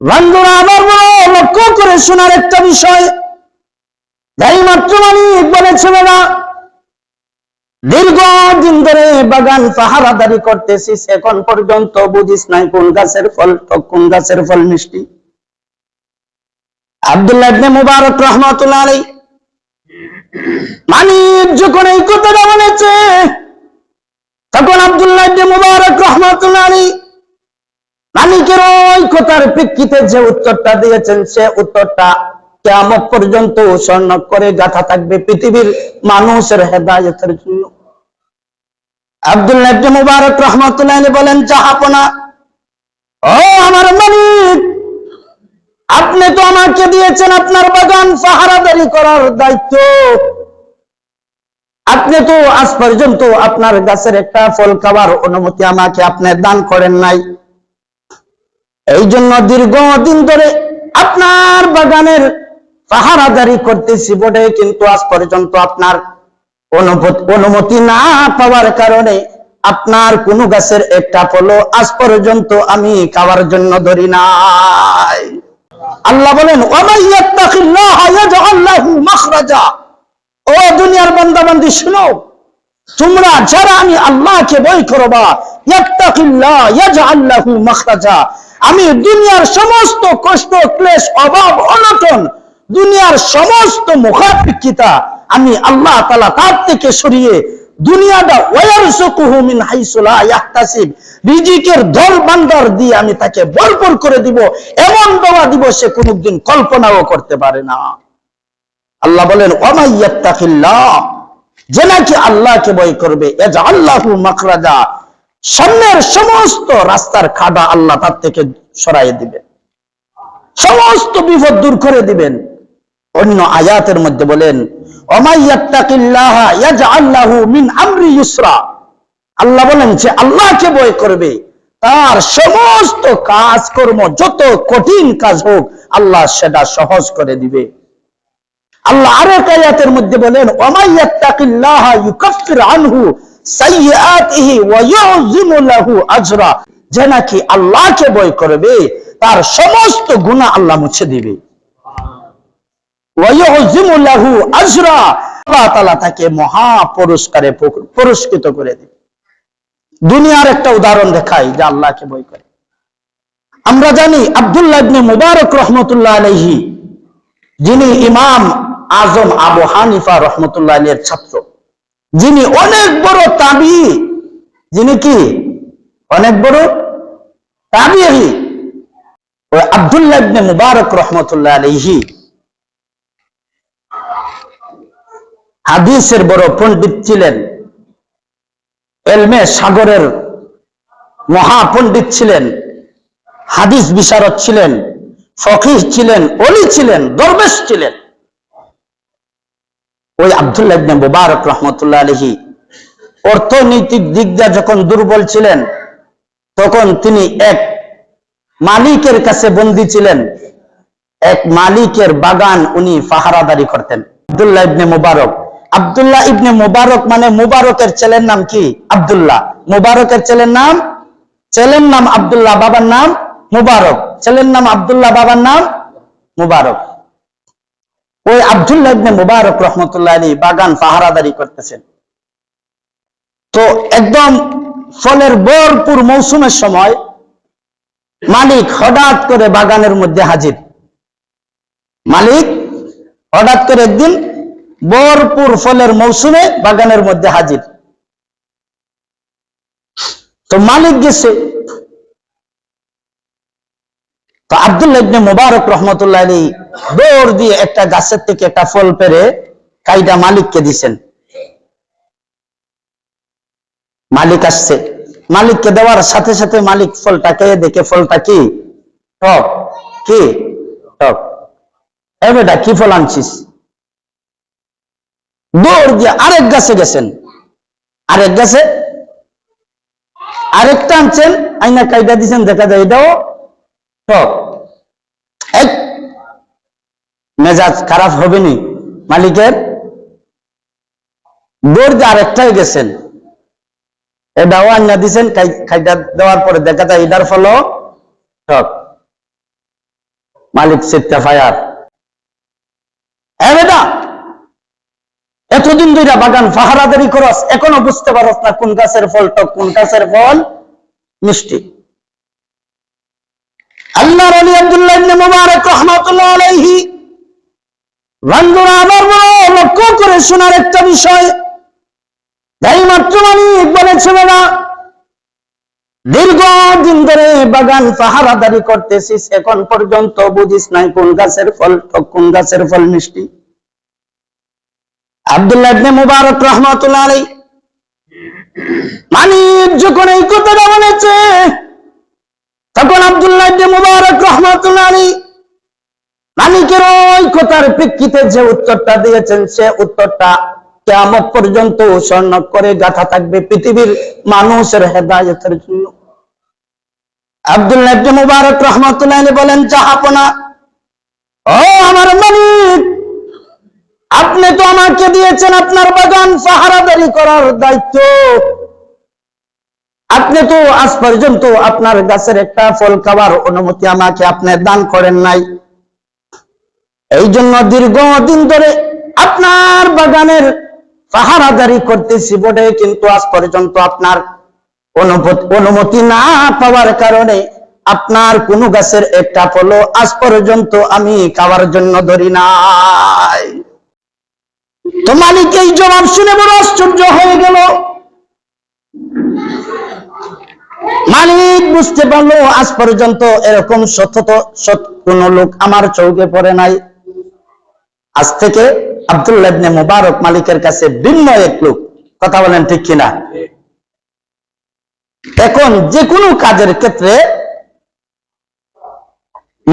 বন্ধুরা, আবার লক্ষ্য করে শোনার একটা বিষয়। যাই মাত্র মালিক বলেছিল না দীর্ঘ দিন ধরে বাগান পাহারাদারি করতেছিস এখন পর্যন্ত বুঝিস নাই কোন গাছের ফল কোন গাছের ফল মিষ্টি। আব্দুল্লাহ মুবারক রহমাতুল্লাহ আলাইহি। মানিক যখন এই কথাটা বলেছে, তখন আব্দুল্লাহ মুবারক রহমাতুল্লাহ ওই কথার প্রেক্ষিতে যে উত্তরটা দিয়েছেন, সে উত্তরটা কেমন পর্যন্ত স্বর্ণ করে গাথা থাকবে পৃথিবীর মানুষের হেদায়তের জন্য। আব্দুল্লাহ মুবারক রহমাতুল্লাহ বলেন, জাহাপনা, ও আমার মালিক, আপনি তো আমাকে দিয়েছেন আপনার বাগান পাহারাদারি করার দায়িত্ব। আপনি তো আজ পর্যন্ত আপনার গাছের একটা ফল খাবার অনুমতি আমাকে আপনি দান করেন নাই। এই জন্য দীর্ঘদিন ধরে আপনার বাগানের পাহারাদারি করতেছি বটে, কিন্তু আজ পর্যন্ত আপনার অনুমতি না পাওয়ার কারণে আপনার কোন গাছের একটা ফলও আজ পর্যন্ত আমি খাওয়ার জন্য ধরি নাই। আল্লাহ বলেন ও দুনিয়ার বান্দাবান্দি, শুনো, তোমরা যারা আমি আল্লাহকে ভয় করবা, ইয়াত্তাকিল্লাহ ইয়াজআল লাহু মাখরাজা। আমি দুনিয়ার সমস্ত কষ্ট, ক্লেশ, অভাব, অনটন, দুনিয়ার সমস্ত মুখাপেক্ষিতা আমি আল্লাহ তাআলা তার থেকে সরিয়ে দিয়ে আমি তাকে করে দিব সে কোনোদিন কল্পনাও করতে পারে না। আল্লাহ বলেন ওমাইয়াত্তাকিল্লাহ যে নাকি আল্লাহকে ভয় করবে এজ আল্লাহু মাখরাজা সামনের সমস্ত রাস্তার খাদা আল্লাহ তার থেকে সরাই দিবেন। সমস্ত বিপদ দূর করে দিবেন। অন্য আয়াতের মধ্যে বলেন আল্লাহ বলেন যে আল্লাহকে ভয় করবে। তার সমস্ত কাজকর্ম যত কঠিন কাজ হোক, আল্লাহ সেটা সহজ করে দিবে। আল্লাহ আরেক আয়াতের মধ্যে বলেন ওমাইয়াত্তাকিল্লাহ ইউকাফির আনহু যে নাকি আল্লাহকে ভয় করবে, তার সমস্ত গুনাহ আল্লাহ মুছে দিবে। তাকে মহা পুরস্কারে পুরস্কৃত করে দিবে। দুনিয়ার একটা উদাহরণ দেখাই যে আল্লাহকে ভয় করে। আমরা জানি আব্দুল্লাহ মুবারক রহমতুল্লাহ আলাইহি, যিনি ইমাম আজম আবু হানিফা রহমতুল্লাহ আলীর ছাত্র। যিনি অনেক বড় তাবি, যিনি কি? অনেক বড় তাবি আব্দুল্লাহ ইবনে মুবারক রহমতুল্লাহ আলাইহি। হাদিসের বড় পণ্ডিত ছিলেন। এলমে সাগরের মহাপণ্ডিত ছিলেন। হাদিস বিশারদ ছিলেন, ফকিহ ছিলেন অলি ছিলেন, দরবেশ ছিলেন। ওই আব্দুল্লাহ ইবনে মুবারক রহমতুল্লাহ আলহি অর্থনৈতিক দিক দিয়ে যখন দুর্বল ছিলেন, তখন তিনি এক মালিকের কাছে বন্দী ছিলেন। এক মালিকের বাগান উনি পাহারাদারি করতেন। আব্দুল্লাহ ইবনে মুবারক। আব্দুল্লাহ ইবনে মুবারক মানে মুবারকের ছেলের নাম কি? আব্দুল্লাহ। মুবারকের ছেলের নাম? ছেলের নাম আব্দুল্লাহ, বাবার নাম মুবারক। ছেলের নাম আব্দুল্লাহ, বাবার নাম মুবারক। ওই আব্দুল্লাহ ইবনে মুবারক রহমতুল্লাহ আলী বাগান পাহারাদারি করতেছেন। তো একদম ফলের ভরপুর মৌসুমের সময় মালিক হঠাৎ করে বাগানের মধ্যে হাজির। মালিক হঠাৎ করে একদিন ভরপুর ফলের মৌসুমে বাগানের মধ্যে হাজির। তো মালিক গেছে তো আব্দুল্লাহ ইবনে মুবারক রহমতুল্লাহ আলী দৌড় দিয়ে একটা গাছের থেকে একটা ফল পেরে কাইটা মালিককে দিছেন। মালিক আসছে। মালিককে দেওয়ার সাথে সাথে মালিক ফলটা খেয়ে দেখে ফলটা কি? টক। কি? টক। এ বেটা, কি ফল আনছিস? দৌড় দিয়ে আরেক গাছে গেছেন। আরেক গাছে? আরেকটা আনছেন, আইনা কাইটা দিছেন, দেখা যায় এটাও টক। মেজাজ খারাপ হবে নি মালিকের। দৌড় দিয়ে আরেকটাই গেছেন এটাও আন্না দিছেন খাইটা দেওয়ার পরে দেখা যায় এটার টক মালিক সিটটা ফায়ার। এতদিন ধরে বাগান ফাহারাদারি করস, এখনও বুঝতে পারস না কোন গাছের ফল টক কোন গাছের ফল মিষ্টি। আল্লাহর আলী আব্দুল্লাহ মুবারক আলাইহি। বন্ধুরা, আবার লক্ষ্য করে শোনার একটা বিষয়। তাই মাত্র মালিক বলেছিল না দীর্ঘ দিন ধরে বাগান পাহারাদারি করতেছিস এখন পর্যন্ত বুঝিস নাই কোন গাছের ফল কোন গাছের ফল মিষ্টি। আব্দুল্লাহ ইবনে মুবারক রহমাতুল্লাহ আলাই মানিক যখন এই কথাটা বলেছে তখন আব্দুল্লাহ মুবারক রহমাতুল্লাহ মালিকের ওই কথার প্রেক্ষিতে যে উত্তরটা দিয়েছেন, সে উত্তরটা কেমন পর্যন্ত স্বর্ণ করে গাথা থাকবে পৃথিবীর মানুষের হেদায়তের জন্য। আব্দুল্লাহ মুবারক রহমাতুল্লাহ বলেন জাহাপনা ও আমার মালিক, আপনি তো আমাকে দিয়েছেন আপনার বাগান, পাহারাদারি করার দায়িত্ব। আপনি তো আজ পর্যন্ত আপনার গাছের একটা ফল খাওয়ার অনুমতি আমাকে আপনি দান করেন নাই। এই জন্য দীর্ঘদিন ধরে আপনার বাগানের পাহারাদারি করতেছি বটে, কিন্তু আজ পর্যন্ত আপনার অনুমতি না পাওয়ার কারণে আপনার কোন গাছের একটা ফলও আজ পর্যন্ত আমি খাওয়ার জন্য ধরি নাই। তো মালিক এই জবাব শুনে বড় আশ্চর্য হয়ে গেল। মালিক বুঝতে পারল, আজ পর্যন্ত এরকম সতত সৎ কোন লোক আমার চৌকে পড়ে নাই। আজ থেকে আব্দুল্লাহ ইবনে মুবারক মালিকের কাছে ভিন্ন এক লোক। কথা বলেন ঠিক কিনা? এখন যে কোনো কাজের ক্ষেত্রে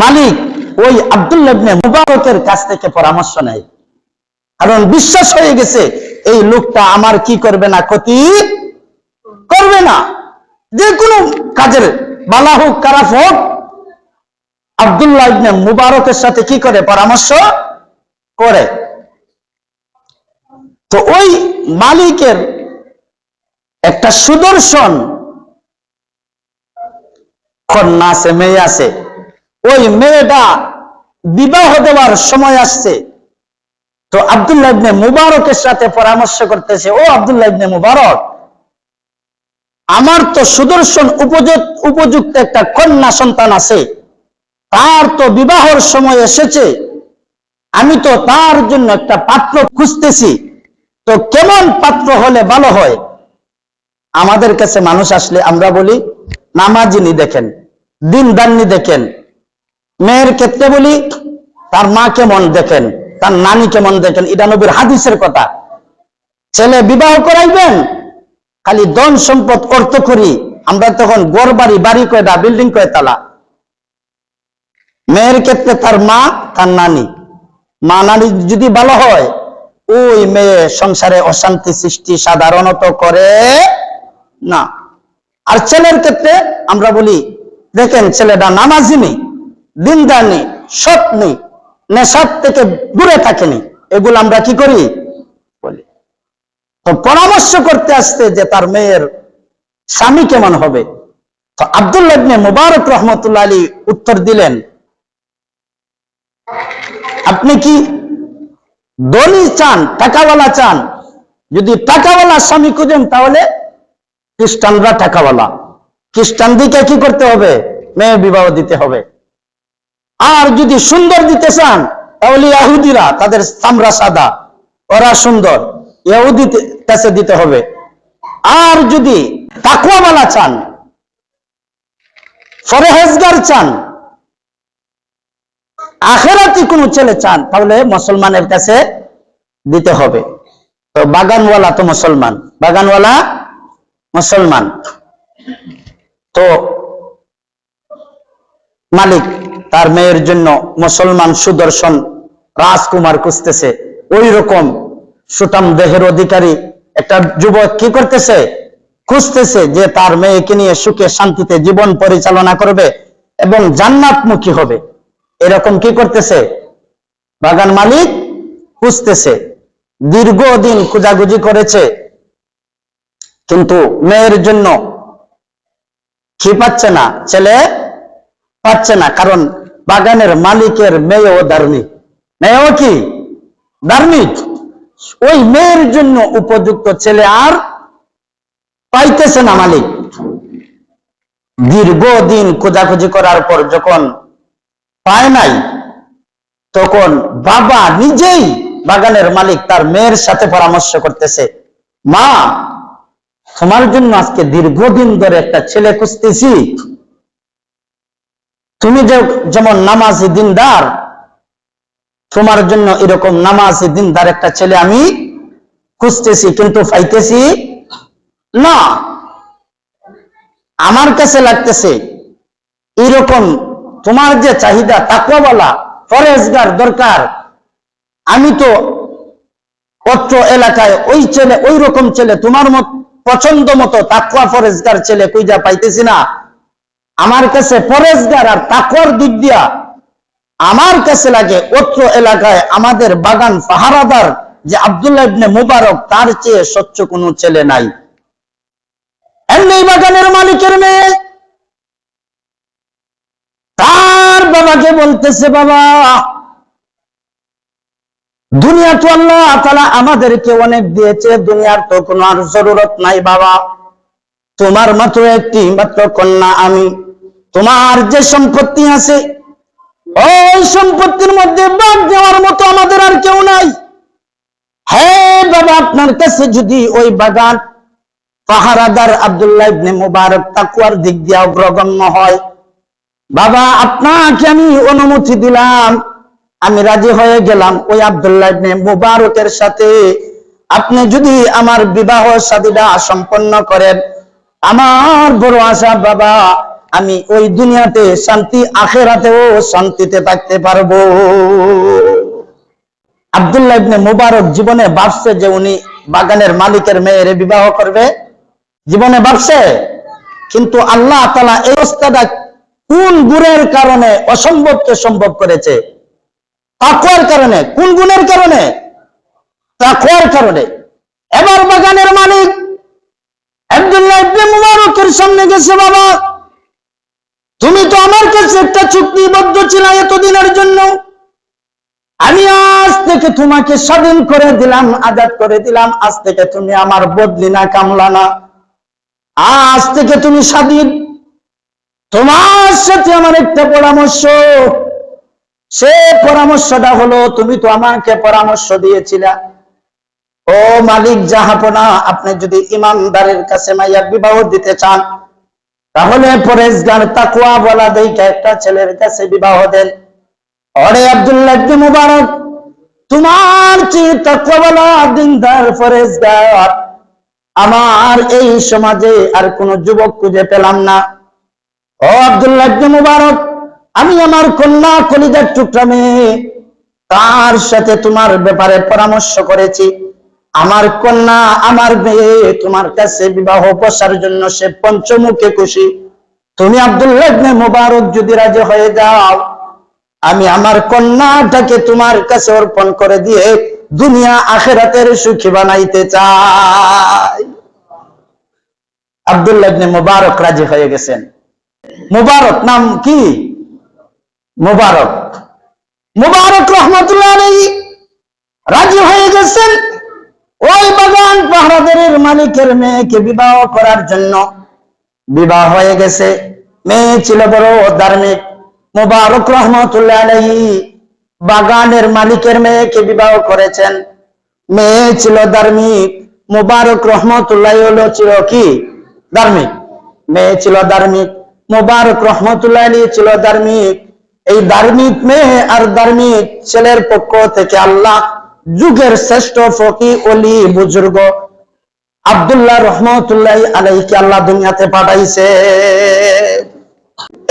মালিক ওই আব্দুল্লাহ ইবনে মুবারকের কাছ থেকে পরামর্শ নেয়। কারণ বিশ্বাস হয়ে গেছে, এই লোকটা আমার কি করবে না, ক্ষতি করবে না। যে কোনো কাজের বালা হোক, খারাপ হোক, আব্দুল্লাহ ইবনে মুবারকের সাথে কি করে? পরামর্শ করে। তো ওই মালিকের একটা সুদর্শন কন্যা আছে মেয়ে আছে। ওই মেয়েটা বিবাহ দেওয়ার সময় আসছে। তো আব্দুল্লাহ ইবনে মুবারকের সাথে পরামর্শ করতেছে, ও আব্দুল্লাহ ইবনে মুবারক আমার তো সুদর্শন উপযুক্ত একটা কন্যা সন্তান আছে। তার তো বিবাহর সময় এসেছে। আমি তো তার জন্য একটা পাত্র খুঁজতেছি। তো কেমন পাত্র হলে ভালো হয়? আমাদের কাছে মানুষ আসলে আমরা বলি, নামাজিনি দেখেন দিন দান্নি দেখেন। মেয়ের ক্ষেত্রে বলি, তার মা কেমন দেখেন, তার নানি কেমন দেখেন, এটা নবীর হাদিসের কথা। ছেলে বিবাহ করাইবেন খালি ধন সম্পদ অর্থ করি, আমরা তখন গড় বাড়ি বাড়ি কয়টা বিল্ডিং কয়তালা মেয়ের ক্ষেত্রে তার মা, তার নানি। মা, নানি যদি ভালো হয়, ওই মেয়ে সংসারে অশান্তি সৃষ্টি সাধারণত করে না। আর ছেলের ক্ষেত্রে আমরা বলি, দেখেন ছেলেটা নামাজি নেই, দিনদার নেই, সৎ নেই, নেশার থেকে দূরে থাকেনি। এগুলো আমরা কি করি? তো পরামর্শ করতে আসতে যে তার মেয়ের স্বামী কেমন হবে? তো আব্দুল্লাহ ইবনে মুবারক রহমতুল্লাহ আলী উত্তর দিলেন, আপনি কি ধনী চান, টাকাওয়ালা চান? যদি টাকাওয়ালা স্বামী খুঁজেন তাহলে খ্রিস্টানরা টাকাওয়ালা। খ্রিস্টান দিকে কি করতে হবে? মেয়ে বিবাহ দিতে হবে। আর যদি সুন্দর দিতে চান, তাহলে ইয়াহুদিরা, তাদের চামড়া সাদা, ওরা সুন্দর। ইহুদি কাছে দিতে হবে। আর যদি তাকুয়াওয়ালা চান ফরেহেজগার চান আখেরাতি কোন ছেলে চান, তাহলে মুসলমানের কাছে দিতে হবে। তো বাগানওয়ালা তো মুসলমান, বাগানওয়ালা মুসলমান। তো মালিক, তার মেয়ের জন্য মুসলমান সুদর্শন রাজকুমার খুঁজতেছে। ওই রকম সুতাম দেহের অধিকারী একটা যুবক কি করতেছে? খুঁজতেছে যে তার মেয়েকে নিয়ে সুখে শান্তিতে জীবন পরিচালনা করবে এবং জান্নাতমুখী হবে। এরকম কি করতেছে? বাগান মালিক খুঁজতেছে। দীর্ঘদিন খুঁজাগুজি করেছে। কিন্তু মেয়ের জন্য কি পাচ্ছে না? ছেলে পাচ্ছে না, কারণ বাগানের মালিকের মেয়েও ধার্মিক মেয়েও কি? ধার্মিক ওই মেয়ের জন্য উপযুক্ত ছেলে আর পাইতেছে না মালিক। দীর্ঘদিন খোঁজাখুঁজি করার পর যখন পায় নাই, তখন বাবা নিজেই বাগানের মালিক তার মেয়ের সাথে পরামর্শ করতেছে, মা, তোমার জন্য আজকে দীর্ঘদিন ধরে একটা ছেলে খুঁজতেছি। তুমি যেমন নামাজি দিনদার তোমার জন্য এরকম নামাজি দিনদার একটা ছেলে আমি খুঁজতেছি কিন্তু পাইতেছি না। আমার কাছে লাগতেছে, এরকম তোমার যে চাহিদা তাকুয়াওয়ালা ফরেজগার দরকার। আমি তো অত্র এলাকায় ওই ছেলে ওই রকম ছেলে, তোমার মত পছন্দ মতো তাকুয়া ফরেজগার ছেলে কুইজা পাইতেছি না। আমার কাছে ফরেজগার আর তাকুয়ার দিক দিয়া আমার কাছে লাগে অত্র এলাকায় আমাদের বাগান পাহারাদার যে আব্দুল্লাহ ইবনে মুবারক, তার চেয়ে স্বচ্ছ কোনো ছেলে নাই। এমনি বাগানের মালিকের মেয়ে। তার বাবাকে বলতেছে, বাবা, দুনিয়া তো আল্লাহ তালা আমাদেরকে অনেক দিয়েছে, দুনিয়ার তো কোনো আর জরুরত নাই বাবা। তোমার মাত্র একটি মাত্র কন্যা আমি। তোমার যে সম্পত্তি আছে সম্পত্তির মধ্যে বাদ দেওয়ার মতো আমাদের আর কেউ নাই। হ্যাঁ বাবা, আপনার কাছে যদি ওই বাগান পাহারাদার আব্দুল্লাহ ইবনে মুবারক তাকুয়ার দিক দিয়ে অগ্রগণ্য হয়, বাবা, আপনাকে আমি অনুমতি দিলাম। আমি রাজি হয়ে গেলাম ওই আবদুল্লাহ ইবনে মুবারকের সাথে। আপনি যদি আমার বিবাহ শাদীটা সম্পন্ন করেন, আমার বড় আশা বাবা আমি ওই দুনিয়াতে শান্তি, আখেরাতেও শান্তিতে থাকতে পারব। আব্দুল্লাহ ইবনে মুবারক জীবনে ভাবছে যে উনি বাগানের মালিকের মেয়ের বিবাহ করবে। জীবনে ভাবছে, কিন্তু আল্লাহ তালা এই অবস্থাটা কোন গুণের কারণে অসম্ভবকে সম্ভব করেছে? তাকুয়ার কারণে, কোন গুণের কারণে? তাকুয়ার কারণে। এবার বাগানের মালিক আব্দুল্লাহ ইবনে মুবারকের সামনে গেছে, বাবা। তুমি তো আমার কাছে একটা চুক্তিবদ্ধ ছিলে এতদিনের জন্য। আমি আজ থেকে তোমাকে স্বাধীন করে দিলাম, আজাদ করে দিলাম। আজ থেকে তুমি আমার বদলি না, কামলা না। আজ থেকে তুমি স্বাধীন। তোমার সাথে আমার একটা পরামর্শ। সে পরামর্শটা হলো, তুমি তো আমাকে পরামর্শ দিয়েছিলা। ও মালিক জাহাপনা আপনি যদি ইমানদারের কাছে মাইয়া বিবাহ দিতে চান তাহলে পরেশগার তাকুয়া বলা দেখে একটা ছেলের কাছে বিবাহ দেন। অরে আব্দুল্লাহ মুবারক, তোমার চেয়ে তাকুয়াওয়ালা দিনদার পরেশগার আমার এই সমাজে আর কোন যুবক খুঁজে পেলাম না। ও আব্দুল্লাহ মুবারক, আমি আমার কন্যা কলিজার টুকরা মেয়ে, তার সাথে তোমার ব্যাপারে পরামর্শ করেছি। আমার কন্যা, আমার মেয়ে, তোমার কাছে বিবাহ বসার জন্য সে পঞ্চমুখে খুশি। তুমি আব্দুল্লাহ মুবারক যদি রাজি হয়ে যাও, আমি আমার কন্যাটাকে তোমার কাছে অর্পণ করে দিয়ে দুনিয়া আখেরাতের সুখী বানাইতে চাই। আব্দুল্লাহ মুবারক রাজি হয়ে গেছেন। মুবারক নাম কি? মুবারক। মুবারক রহমতুল্লাহ রাজি হয়ে গেছেন। মালিকের মেয়েকে বিবাহ করার জন্য বিবাহ হয়ে গেছে। মেয়ে ছিল বড় ধার্মিক। মুবারক রহমতুল্লাহ বাগানের মালিকের মেয়েকে বিবাহ করেছেন। মেয়ে ছিল ধার্মিক। মুবারক রহমতুল্লাহ হলো ছিল কি? ধার্মিক। মেয়ে ছিল ধার্মিক। মুবারক রহমতুল্লাহ আলী ছিল ধার্মিক। এই ধার্মিক মেয়ে আর ধার্মিক ছেলের পক্ষ থেকে আল্লাহ যুগের শ্রেষ্ঠ ফকি অলি, বুজুর্গ আব্দুল্লাহ রহমতুল্লাহ আলাইকে আল্লাহ দুনিয়াতে পাঠাইছে।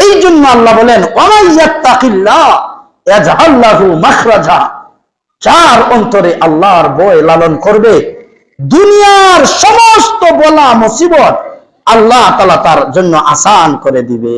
এই জন্য আল্লাহ বলেন যার অন্তরে আল্লাহর বয় লালন করবে, দুনিয়ার সমস্ত বলা মুসিবত আল্লাহ তালা তার জন্য আসান করে দিবে।